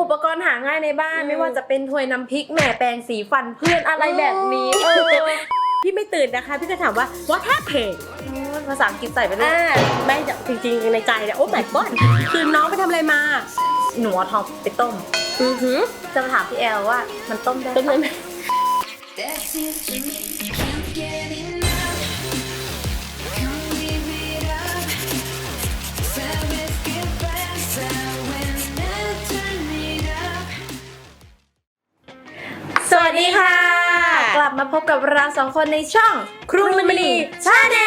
อุปกรณ์หาง่ายในบ้านอืมไม่ว่าจะเป็นถ้วยน้ำพริกแหม่แปรงสีฟันเพื่อนอะไรแบบนี้เออพี่ไม่ตื่นนะคะ พี่ก็ถามว่า what happened ภาษาอังกฤษใส่ไปด้วยอ่าไม่จริงๆ ในใจเนี่ยโอ้ my god คือน้องไปทำอะไรมา หนูเอาทองไปต้ม อือหือจะมาถามพี่แอลว่ามันต้มได้ต้นไม้ปะ That's เราสองคนในช่องครูมินีชาแน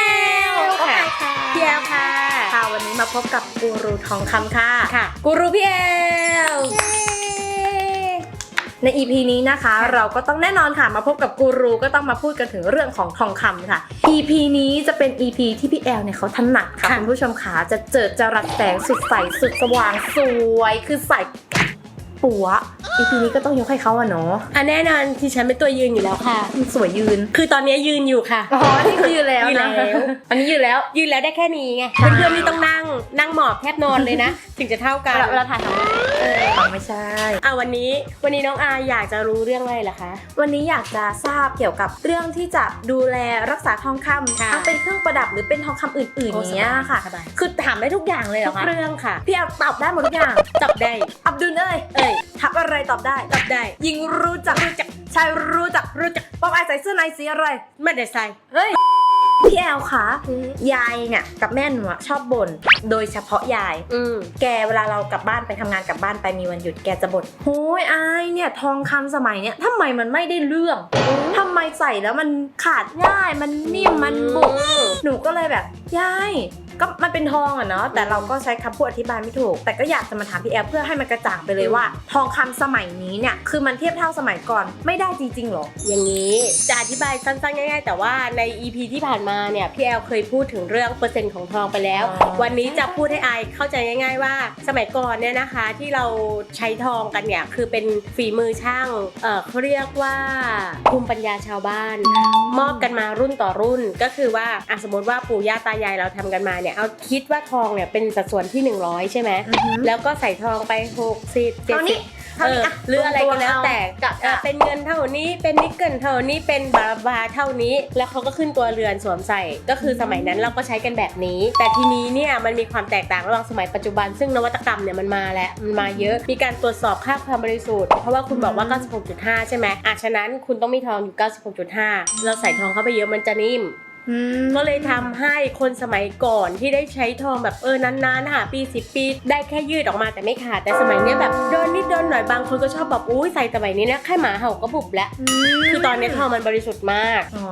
ลค่ะพี่แอลค่ะค่ะ วันนี้มาพบกับกูรูทองคำค่ะค่ะกูรูพี่แอลใน EP นี้นะคะ เราก็ต้องแน่นอนค่ะมาพบกับกูรูก็ต้องมาพูดกันถึงเรื่องของทองคำค่ะ EP นี้จะเป็น EP ที่พี่แอลเนี่ยเขาถนัดค่ะค่ะคุณผู้ชมขาจะเจิดจรัสแสงสุดใสสุดสว่างสวย คือใส ปัว EP นี้ก็ต้องยกให้เขาอะเนาะอะแน่นอนที่ฉันเป็นตัวยืนอยู่แล้วค่ะ สวยยืน คือตอนนี้ยืนอยู่ค่ะอ๋อนี่คือยืนแล้วยืนนะแล้ว อันนี้ยืนแล้ว ยืนแล้วได้แค่นี้ไงใช่เพื่อนๆนี่ต้องนั่ง นั่งหมอบแทบนอนเลยนะ ถึงจะเท่ากัน เราเราถ่ายทำไมเอออ๋อไม่ใช่อะวันนี้ วันนี้น้องอาอยากจะรู้เรื่องอะไรล่ะคะ วันนี้อยากจะทราบเกี่ยวกับเรื่องที่จะดูแลรักษาทองคำค่ะทั้งเป็นเครื่องประดับหรือเป็นทองคำอื่นๆอย่างเงี้ยค่ะสบายคือถามได้ทุกอย่างเลยเหรทุอกคะเรื่องค่ะ พี่แอลตอบได้หมดทุกอย่างจับได้ อับดุลเอ้ยเอ้ยทับอะไรตอบได้จับได้ ยิงรู้จักรู้จักชายรู้จักรู้จักป๊อปอายใส่เสื้อในสีอะไร ไม่ได้ใส่ เฮ้ย พี่แอลคะยายเนี่ยกับแม่หนูอะชอบบ่นโดยเฉพาะยาย อืม แกเวลาเรากลับบ้านไปทำงานกลับบ้านไปมีวันหยุดแกจะบ่นโอ้ยอายเนี่ยทองคำสมัยเนี่ยทำไมมันไม่ได้เรื่องทำไมใส่แล้วมันขาดง่ายมันนิ่มมันบุกหนูก็เลยแบบยาย ก็มันเป็นทองอะเนาะแต่เราก็ใช้คำพูดอธิบายไม่ถูก แต่ก็อยากจะมาถามพี่แอลเพื่อให้มันกระจ่างไปเลยว่า ทองคำสมัยนี้เนี่ยคือมันเทียบเท่าสมัยก่อนไม่ได้จริงๆหรอ อย่างนี้จะอธิบายสั้นๆง่ายๆ แต่ว่าใน EP ที่ผ่านมาเนี่ยพี่แอลเคยพูดถึงเรื่องเปอร์เซ็นต์ของทองไปแล้ว อ๋อ วันนี้จะพูดให้อายเข้าใจง่าย ๆ ว่า สมัยก่อนเนี่ยนะคะที่เราใช้ทองกันเนี่ยคือเป็นฝีมือช่างเออเขาเรียกว่าภูมิปัญญาชาวบ้าน มอบกันมารุ่นต่อรุ่นก็คือว่าอะสมมติว่าปู่ย่าตายายเราทำกันมาเนี่ยเอาคิดว่าทองเนี่ยเป็นสัดส่วนที่ 100 ใช่ไหมอือหือแล้วก็ใส่ทองไป 60เท่านี้70เท่าเอนี้ออะหรืออะไรก็แล้วแต่กะอะกะ เป็นเงินเท่านี้เป็นนิกเกิลเท่านี้เป็นบาบาเท่านี้ แล้วเขาก็ขึ้นตัวเรือนสวมใส่ก็คือสมัยนั้นเราก็ใช้กันแบบนี้ แต่ทีนี้เนี่ยมันมีความแตกต่างระหว่างสมัยปัจจุบัน ซึ่งนวัตกรรมเนี่ยมันมาแล้วมันมาเยอะมีการตรวจสอบค่าความบริสุทธิ์เพราะว่าคุณบอกว่า 96.5 ใช่ไหมอะฉะนั้นคุณต้องมีทองอยู่ 96.5 เราใส่ทองเข้าไปเยอะมันจะนิ่มอืม ก็เลยทำให้คนสมัยก่อนที่ได้ใช้ทองแบบเออนานๆหาปีสิปี ได้แค่ยืดออกมาแต่ไม่ขาดแต่สมัยเนี้ยแบบโดนนิดโดนหน่อยบางคนก็ชอบแบบอุ้ยใส่สมัยนี้นะแค่หมาเห่าก็บุบแล้วคือตอนนี้ทองมันบริสุทธิ์มากอ๋อ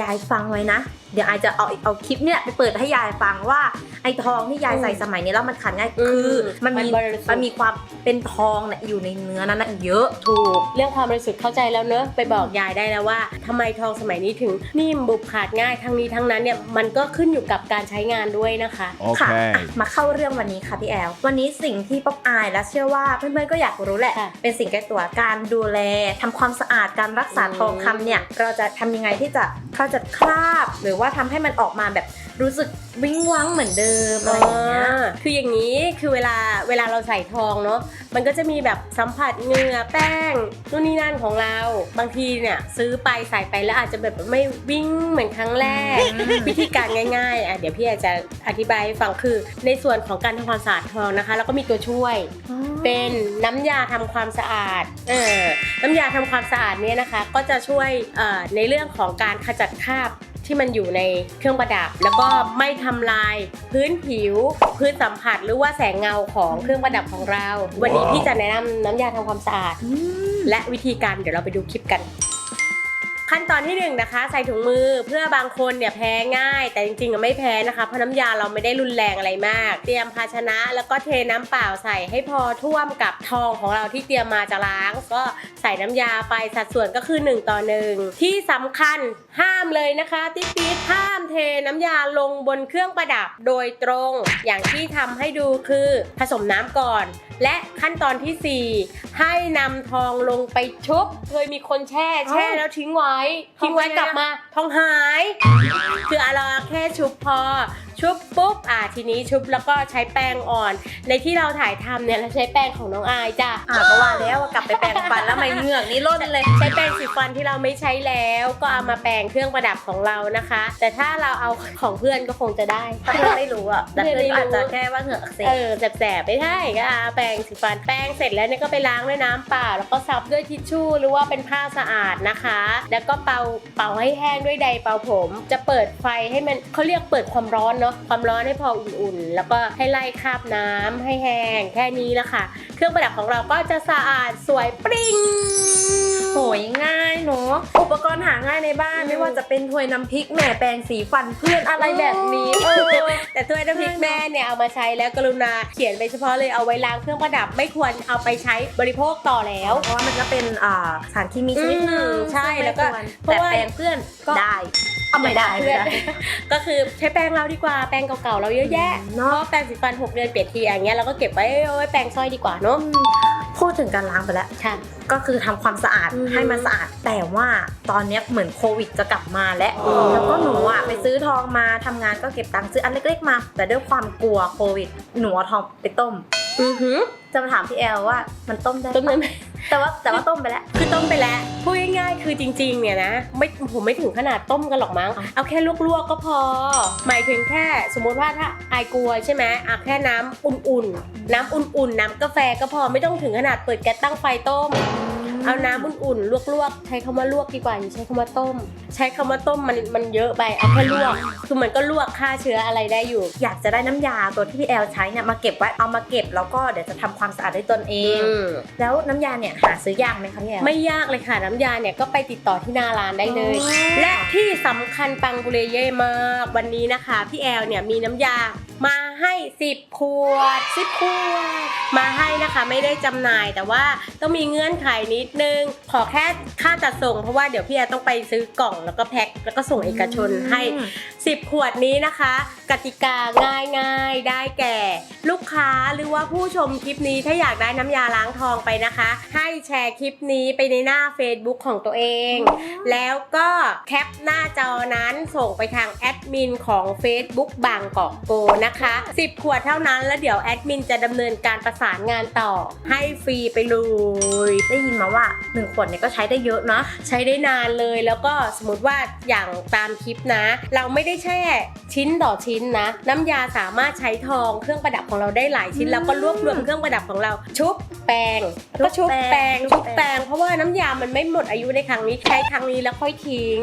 ยายฟังไว้นะ เดี๋ยวอายจะเอาเอาคลิปเนี่ยไปเปิดให้ยายฟังว่าไอ้ทองที่ยายใส่สมัยนี้แล้วมันขาดง่ายอืมคือมันมีมันบริสุทธิ์มันมีความเป็นทองเนี่ยอยู่ในเนื้อนั้นนะเยอะถูก เรื่องความบริสุทธิ์เข้าใจแล้วเนอะไปบอกยายได้แล้วว่าทำไมทองสมัยนี้ถึงนิ่มบุบขาดง่ายทั้งนี้ทั้งนั้นเนี่ยมันก็ขึ้นอยู่กับการใช้งานด้วยนะคะค่ะ Okay. อะมาเข้าเรื่องวันนี้ค่ะพี่แอล วันนี้สิ่งที่ป๊อปอายและเชื่อว่าเพื่อนๆก็อยากรู้แหละ ค่ะเป็นสิ่งใกล้ตัวการดูแลทำความสะอาดการรักษาอืม ทองคำเนี่ย เราจะทำยังไงที่จะขจัดคราบ หรือว่าทำให้มันออกมาแบบ รู้สึกวิ้งวังเหมือนเดิมอะไรอย่างเงี้ยคืออย่างนี้คือเวลาเวลาเราใส่ทองเนาะมันก็จะมีแบบสัมผัสเหงื่อแป้งนู่นนี่นั่นของเรา บางทีเนี่ยซื้อไปใส่ไปแล้วอาจจะแบบไม่วิ่งเหมือนครั้งแรก วิธีการง่ายๆอะเดี๋ยวพี่อาจจะอธิบายให้ฟังคือในส่วนของการทำความสะอาดทองนะคะ แล้วก็มีตัวช่วย เป็นน้ำยาทำความสะอาดเออน้ำยาทำความสะอาดเนี่ยนะคะ ก็จะช่วยเอ่อในเรื่องของการขจัดคราบ ที่มันอยู่ในเครื่องประดับ แล้วก็ไม่ทำลายพื้นผิว พื้นสัมผัสหรือว่าแสงเงาของเครื่องประดับของเรา วันนี้พี่จะแนะนำน้ำยาทำความสะอาดอืมและวิธีการเดี๋ยวเราไปดูคลิปกัน ขั้นตอนที่หนึ่งนะคะใส่ถุงมือเพื่อบางคนเนี่ยแพ้ง่าย แต่จริงๆอะไม่แพ้นะคะเพราะน้ำยาเราไม่ได้รุนแรงอะไรมาก เตรียมภาชนะแล้วก็เทน้ำเปล่าใส่ให้พอท่วมกับทองของเราที่เตรียมมาจะล้าง ก็ใส่น้ำยาไปสัดส่วนก็คือ 1 ต่อ1ที่สำคัญห้ามเลยนะคะที่ปี๊ดห้ามเทน้ำยาลงบนเครื่องประดับโดยตรง อย่างที่ทำให้ดูคือผสมน้ำก่อน และขั้นตอนทีสี่ 4 ให้นำทองลงไปชุบ เคยมีคนแช่แช่เอ้าแล้วทิ้งไว้ทองทิ้งไว้หายกลับมาทองหาย คือเราแค่ชุบพอ ชุบปุ๊บอ่าทีนี้ชุบแล้วก็ใช้แป้งอ่อน ในที่เราถ่ายทำเนี่ยเราใช้แป้งของน้องอายจ้ะอะก็ว่าแล้วว่ากลับไปแปรงฟันแล้วไม่เหงือกนี่ล้นเลย ใช้แป้งสีฟันที่เราไม่ใช้แล้ว ก็เอามาแปรงเครื่องประดับของเรานะคะ แต่ถ้าเราเอาของเพื่อนก็คงจะได้เพื่อนไม่รู้อะแต่เพื่อนเพื่อนไม่รู้อาจจะแค่ว่าเหงือกอักเสเอบอแสบๆไม่ใช่ก็เอาแปรงสีฟันแป้งเสร็จแล้วเนี่ยก็ไปล้างด้วยน้ำเปล่าแล้วก็ซับด้วยทิชชู่หรือว่าเป็นผ้าสะอาดนะคะ แล้วก็เป่าเป่าให้แห้งด้วยไดร์เป่าผม จะเปิดไฟให้มันเขาเรียกเปิดความร้อนเนาะความร้อนให้พออุ่นๆ แล้วก็ให้ไล่คราบน้ำให้แห้งแค่นี้ละค่ะ เครื่องประดับของเราก็จะสะอาดสวยปริ้งโหยง่ายเนาะอุปกรณ์หาง่ายในบ้านอืมไม่ว่าจะเป็นถ้วยน้ำพริกแหม่แปรงสีฟันเพื่อนอะไรแบบนี้เออแต่ถ้วยน้ำพริกแม่เนี่ยเอามาใช้แล้วกรุณาเขียนไปเฉพาะเลยเอาไว้ล้างเครื่องประดับไม่ควรเอาไปใช้บริโภคต่อแล้ว เพราะว่ามันก็เป็นอ่าสารเคมีชนิดหนึ่งอืมใช่ซึ่งไม่แล้วก็ควรเพราะแต่ว่าแปรงเพื่อนก็ได้เอา ไม่ได้เพื่ไม่อนได้ ก็คือใช้แป้งเราดีกว่าแป้งเก่าๆเราเยอะแยะอืมเพเนอะราะแป้งสีฟัน 6 เดือนเปลี่ยนทีอย่างเงี้ยเราก็เก็บไว้เอาไว้แป้งสร้อยดีกว่าเนาะพูดถึงการล้างไปแล้วค่ะก็คือทำความสะอาดอือฮึให้มันสะอาด แต่ว่าตอนเนี้ยเหมือนโควิดจะกลับมาแล้วอืมแล้วก็หนูอะไปซื้อทองมาทำงานก็เก็บตังค์ซื้ออันเล็กๆมา แต่ด้วยความกลัวโควิด หนูเอาทองไปต้ม อือหือจะมาถามพี่แอลว่ามันต้มได้ต้มปะน้ำ แต่ว่าแต่ว่าต้มไปแล้ว คือต้มไปแล้วพูดง่ายๆ คือจริงๆ เนี่ยนะไม่ผมไม่ถึงขนาดต้มกันหรอกมั้งอ๋อเอาแค่ลวกๆก็พอ หมายถึงแค่สมมติว่าถ้าไอายกลัวใช่ไหมเอาแค่น้ำอุ่นๆ น้ำอุ่นๆ น้ำกาแฟก็พอไม่ต้องถึงขนาดเปิดแก๊สตั้งไฟต้ม เอาน้ำอุ่นๆลวกๆ ใช้คำว่าลวกดีกว่าอย่าใช้คำว่าต้ม ใช้คำว่าต้มมันมันเยอะไปเอาแค่ลวก คือมันก็ลวกฆ่าเชื้ออะไรได้อยู่ อยากจะได้น้ำยาตัวที่พี่แอลใช้เนี่ยมาเก็บไว้เอามาเก็บแล้วก็เดี๋ยวจะทำความสะอาดด้วยตนเอง แล้วน้ำยาเนี่ยหาซื้อยากไหมคะพี่แอล ไม่ยากเลยค่ะน้ำยาเนี่ยก็ไปติดต่อที่หน้าร้านได้เลย อ๋อ และที่สำคัญปังบุเรเย่มาก วันนี้นะคะ พี่แอลเนี่ยมีน้ำยา มาให้ 10ขวด10ขวดมาให้นะคะไม่ได้จำหน่ายแต่ว่าต้องมีเงื่อนไขนิดนึง ขอแค่ค่าจัดส่ง เพราะว่าเดี๋ยวพี่แอลต้องไปซื้อกล่องแล้วก็แพ็คแล้วก็ส่งเอกชนให้ 10 ขวดนี้นะคะ กติกาง่ายๆ ได้แก่ ลูกค้าหรือว่าผู้ชมคลิปนี้ถ้าอยากได้น้ำยาล้างทองไปนะคะ ให้แชร์คลิปนี้ไปในหน้า Facebook ของตัวเอง แล้วก็แคปหน้าจอนั้นส่งไปทางแอดมินของ Facebook บางกอกโกนะคะ 10 ขวดเท่านั้นแล้วเดี๋ยวแอดมินจะดำเนินการประสานงานต่อ ให้ฟรีไปเลยได้ยินมาว่าหนึ่งขวดเนี่ยก็ใช้ได้เยอะเนาะใช้ได้นานเลยแล้วก็สมมติว่าอย่างตามคลิปนะ เราไม่ได้แช่ ชิ้นต่อชิ้นนะ น้ำยาสามารถใช้ทองเครื่องประดับของเราได้หลายชิ้นอืมแล้วก็รวบรวมเครื่องประดับของเรา ชุบแป้งแล้วก็ชุบชุบแป้แป้งงชุบแป้งเพราะว่าน้ำยามันไม่หมดอายุในครั้งนี้ใช้ครั้งนี้แล้วค่อยทิ้ง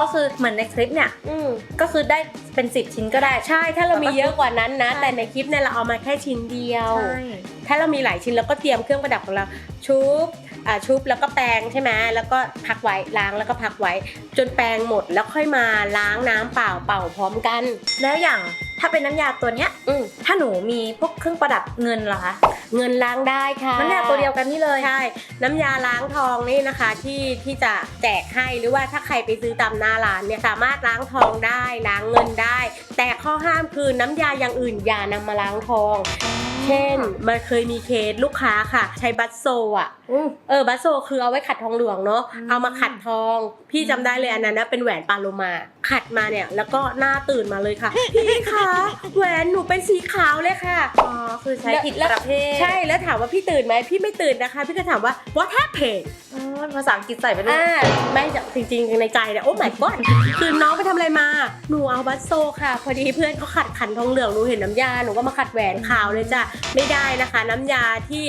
ก็คือเหมือนในคลิปเนี่ยอืมก็คือได้เป็นสิบชิ้นก็ได้ใช่ ถ้าเรามีเยอะกว่านั้นนะใช่แต่ในคลิปเนี่ยเราเอามาแค่ชิ้นเดียวใช่ ถ้าเรามีหลายชิ้นเราก็เตรียมเครื่องประดับของเราชุบอ่าชุบแล้วก็แปรงใช่ไหมแล้วก็พักไว้ล้างแล้วก็พักไว้ จนแปรงหมดแล้วค่อยมาล้างน้ำเปล่าเป่าพร้อมกัน แล้วอย่างถ้าเป็นน้ำยาตัวเนี้ยอืมถ้าหนูมีพวกเครื่องประดับเงินเหรอคะเงินล้างได้ค่ะน้ำยาตัวเดียวกันนี่เลยใช่น้ำยาล้างทองนี่นะคะที่ที่จะแจกให้หรือว่าถ้าใครไปซื้อตามหน้าร้านเนี่ยสามารถล้างทองได้ล้างเงินได้ แต่ข้อห้ามคือน้ำยาอย่างอื่นอย่านำมาล้างทอง เช่น มันเคยมีเคสลูกค้าค่ะ ใช้บัตโซอะ อืม เออบัสโซคือเอาไว้ขัดทองเหลืองเนาะ อืม เอามาขัดทอง พี่จำได้เลยอันนั้นนะเป็นแหวนปาโลมา ขัดมาเนี่ย แล้วก็หน้าตื่นมาเลยค่ะ พี่คะแหวนหนูเป็นสีขาวเลยค่ะ อ๋อ คือใช้ผิดแล้วประเภท ใช่ แล้วถามว่าพี่ตื่นไหม พี่ไม่ตื่นนะคะ พี่ก็ถามว่า what happened อ๋อภาษาอังกฤษใส่ไปด้วยอ่าไม่จริงๆ ในใจเนี่ยโอ้ my god คือน้องไปทำอะไรมา หนูเอาบัสโซค่ะ พอดีเพื่อนเขาขัดขันทองเหลือง หนูเห็นน้ำยา หนูก็มาขัดแหวนขาวเลยจ้ะ ไม่ได้นะคะ น้ำยาที่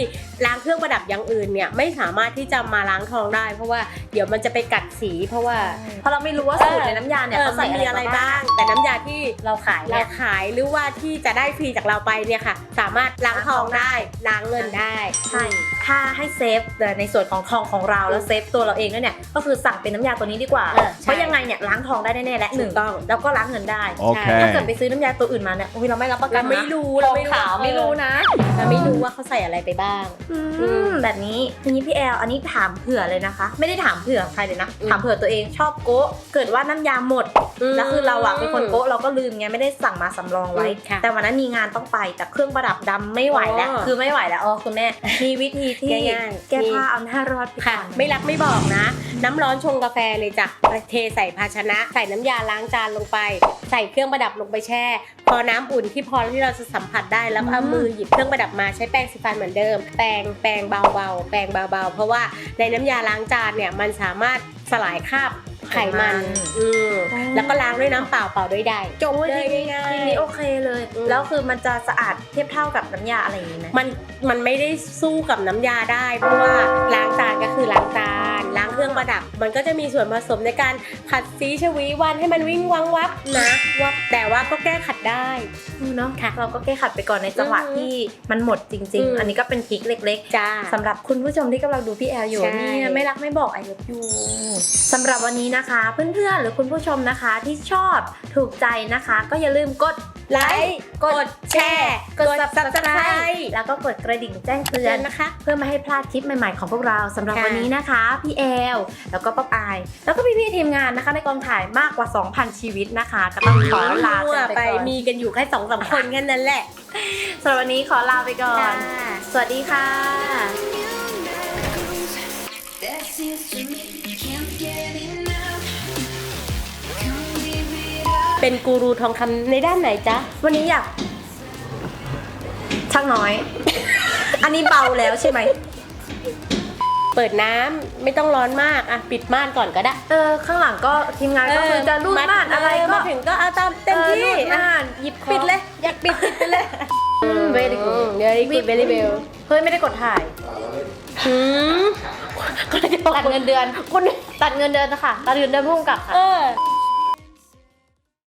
ล้างเครื่องประดับอย่างอื่นเนี่ยไม่สามารถที่จะมาล้างทองได้ เพราะว่าเดี๋ยวมันจะไปกัดสี เพราะว่า เพราะเราไม่รู้ว่าสูตรในน้ำยาเนี่ยเออเขาใส่มันมีอะอะไรไรบ้าบ้างงแต่น้ำยาที่เราขายเราเนี่ยขายหรือว่าที่จะได้ฟรีจากเราไปเนี่ยค่ะ สามารถล้างทองได้ล้างเงินได้ ใช่ถ้าให้เซฟในส่วนของทองของเราแล้วเซฟตัวเราเองด้วยเนี่ยก็คือสั่งเป็นน้ำยาตัวนี้ดีกว่าเออใช่ เพราะยังไงเนี่ยล้างทองได้แน่ๆและหนึ่งถูกต้อง แล้วก็ล้างเงินได้ Okay. ถ้าเกิดไปซื้อน้ำยาตัวอื่นมาเนี่ยโอ้ยเราไม่รับประกันเรานะไม่รู้ทเราองไม่รู้ขาวไม่รู้นะเราไม่รู้ ว่าเขาใส่อะไรไปบ้าง อืมแบบนี้ทีนี้พี่แอลอันนี้ถามเผื่อเลยนะคะ ไม่ได้ถามเผื่อใครเลยนะอืมถามเผื่อตัวเองชอบโกะเกิดว่าน้ำยาหมดอืม แล้วคือเราอะเป็นคนโป๊ะเราก็ลืมไงไม่ได้สั่งมาสำรองไว้อืมค่ะแต่วันนั้นมีงานต้องไปแต่เครื่องประดับดำไม่ไหวแล้ว อ๋อ คือไม่ไหวแล้วอ๋อคุณแม่ มีวิธีที่ง่ายๆ แก้ผ้าเอาหน้ารอดไปค่ะ ก่อนไม่รักไม่บอกนะ น้ำร้อนชงกาแฟเลยจ้ะเทใส่ภาชนะ ใส่น้ำยาล้างจานลงไป ใส่เครื่องประดับลงไปแช่ พอน้ำอุ่นที่พอที่เราจะสัมผัสได้แล้วเอามือหยิบเครื่องประดับมาใช้แปรงสีฟันเหมือนเดิม แปรงแปรงเบาๆแปรงเบาๆ เพราะว่าในน้ำยาล้างจานเนี่ยมันสามารถสลายคราบ ไขมัน อืมแล้วก็ล้างด้วยน้ำเปล่าเปล่าด้วยได้จบโอ้ยเลทียนี้ง่ายทีนี้โอเคเลยอืมแล้วคือมันจะสะอาดเทียบเท่ากับน้ำยาอะไรอย่างนี้ไหมมันมันไม่ได้สู้กับน้ำยาได้เพราะว่าล้างจานก็คือล้างจานล้างเครื่องประดับ มันก็จะมีส่วนผสมในการขัดสีชวีวันให้มันวิ่งวังวับนะวับแต่ว่าก็แก้ขัดได้เนาะค่ะเราก็แก้ขัดไปก่อนในจังหวะอืมที่มันหมดจริงอืมๆอันนี้ก็เป็นทริคเล็กจ้าๆสำหรับคุณผู้ชมที่กำลังดูพี่แอลอยู่ใช่เนี่ยไม่รักไม่บอกไอเลิฟยูสำหรับวันนี้นะคะเพื่อนๆ หรือคุณผู้ชมนะคะที่ชอบถูกใจนะคะ ก็อย่าลืมกดไลค์กดแชร์กดกด subscribe แล้วก็กดกระดิ่งแจ้งเตืเตืออนนนะคะ เพื่อไม่ให้พลาดคลิปใหม่ๆของพวกเราสำหรับค่ะวันนี้นะคะพี่แอลแล้วก็ป๊อปอาย แล้วก็พี่ๆทีมงานนะคะ ในกองถ่ายมากกว่า 2,000 ชีวิตนะคะ ก็ต้องขอลามั่วกันไปไปก่อนมีกันอยู่แค่สองสามคนแค่นั้นแหละสำหรับวันนี้ขอลาไปก่อนค่ะสวัสดีค่ะ เป็นกูรูทองคำในด้านไหนจ๊ะ วันนี้อยากช่างน้อย อันนี้เบาแล้วใช่ไหม เปิดน้ำไม่ต้องร้อนมากอะปิดม่านก่อนก็ได้เออ ข้างหลังก็ทีมงานก็คือจะรูดม่านอะไรก็มาถึงก็เอาตามเต็มที่ออรูดอะม่านหยิบของปิดเลย อยากปิดปิดไปเลย very good เดี๋ยวอีกเวลี่เบลเฮ้ยไม่ได้กดถ่าย หืมก็จะบอกตัดเงินเดือนคุณตัดเงินเดือนนะคะตัดเงินเดือนพุ่งกับค่ะ เออ